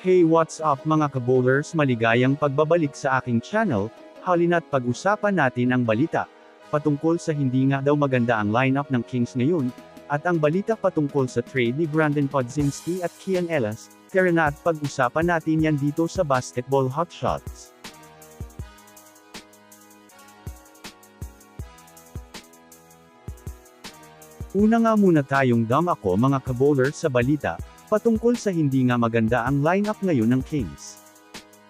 Hey what's up mga kabowlers? Maligayang pagbabalik sa aking channel, halina't pag-usapan natin ang balita, patungkol sa hindi nga daw maganda ang lineup ng Kings ngayon, at ang balita patungkol sa trade ni Brandon Podzinski at Kian Ellis, tara na at pag-usapan natin yan dito sa Basketball Hotshots. Una nga muna tayong dam ako mga kabowlers sa balita, patungkol sa hindi nga maganda ang lineup ngayon ng Kings.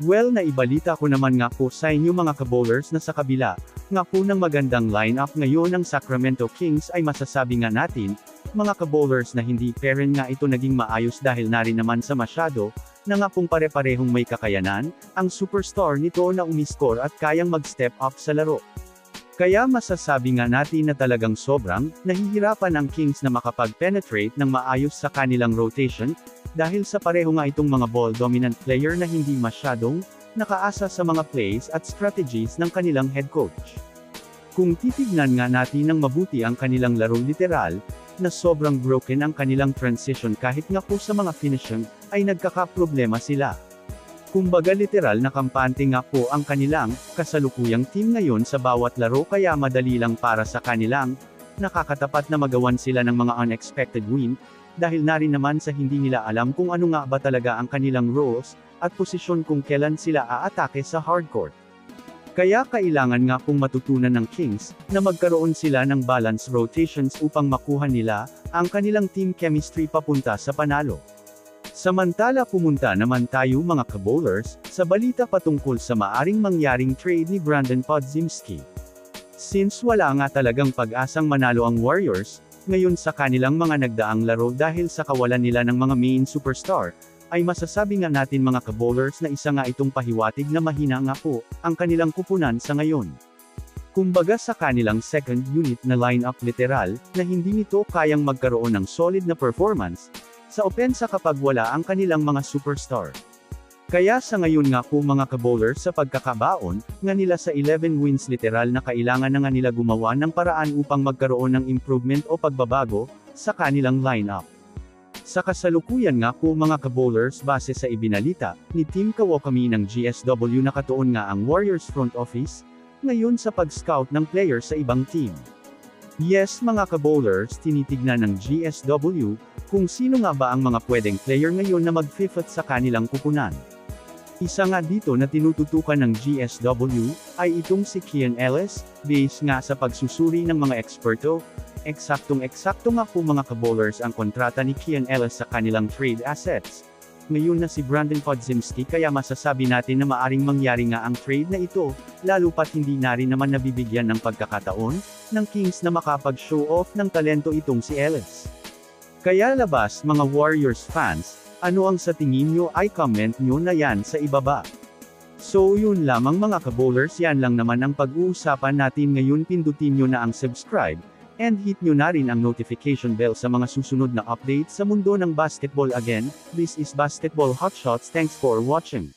Well naibalita ko naman nga po sa inyo mga kabowlers na sa kabila, nga po ng magandang lineup ngayon ng Sacramento Kings ay masasabi nga natin, mga kabowlers na hindi peren nga ito naging maayos dahil na naman sa masyado, na nga pong pare-parehong may kakayanan, ang superstar nito na umiscore at kayang mag-step up sa laro. Kaya masasabi nga natin na talagang sobrang, nahihirapan ang Kings na makapag-penetrate ng maayos sa kanilang rotation, dahil sa pareho nga itong mga ball-dominant player na hindi masyadong, nakaasa sa mga plays at strategies ng kanilang head coach. Kung titignan nga natin ng mabuti ang kanilang laro literal, na sobrang broken ang kanilang transition kahit nga po sa mga finishing, ay nagkakaproblema sila. Kumbaga literal na kampante nga po ang kanilang, kasalukuyang team ngayon sa bawat laro kaya madali lang para sa kanilang, nakakatapat na magawan sila ng mga unexpected win, dahil na rin naman sa hindi nila alam kung ano nga ba talaga ang kanilang roles, at posisyon kung kailan sila aatake sa hardcourt. Kaya kailangan nga pong matutunan ng Kings, na magkaroon sila ng balance rotations upang makuha nila, ang kanilang team chemistry papunta sa panalo. Samantala pumunta naman tayo mga kabowlers, sa balita patungkol sa maaring mangyaring trade ni Brandon Podzimski. Since wala nga talagang pag-asang manalo ang Warriors, ngayon sa kanilang mga nagdaang laro dahil sa kawalan nila ng mga main superstar, ay masasabi nga natin mga kabowlers na isa nga itong pahiwatig na mahina nga po, ang kanilang kupunan sa ngayon. Kumbaga sa kanilang second unit na lineup literal, na hindi nito kayang magkaroon ng solid na performance, sa opensa kapag wala ang kanilang mga superstar. Kaya sa ngayon nga po mga kabowler sa pagkakabaon, nga nila sa 11 wins literal na kailangan na nga nila gumawa ng paraan upang magkaroon ng improvement o pagbabago, sa kanilang lineup. Sa kasalukuyan nga po mga kabowlers base sa ibinalita, ni Team Kawakami ng GSW nakatuon nga ang Warriors front office, ngayon sa pag-scout ng player sa ibang team. Yes mga kabowlers tinitignan ng GSW, kung sino nga ba ang mga pwedeng player ngayon na mag-fifth sa kanilang kupunan. Isa nga dito na tinututukan ng GSW, ay itong si Kian Ellis, base nga sa pagsusuri ng mga eksperto, eksaktong-eksakto nga po mga kabowlers ang kontrata ni Kian Ellis sa kanilang trade assets. Ngayon na si Brandon Podzimski kaya masasabi natin na maaring mangyari nga ang trade na ito, lalo pat hindi na rin naman nabibigyan ng pagkakataon, ng Kings na makapag-show off ng talento itong si Ellis. Kaya labas mga Warriors fans, ano ang sa tingin nyo ay comment nyo na yan sa ibaba. So yun lamang mga kabowlers yan lang naman ang pag-uusapan natin ngayon pindutin nyo na ang subscribe, and hit nyo na rin ang notification bell sa mga susunod na updates sa mundo ng basketball again, this is Basketball Hotshots thanks for watching.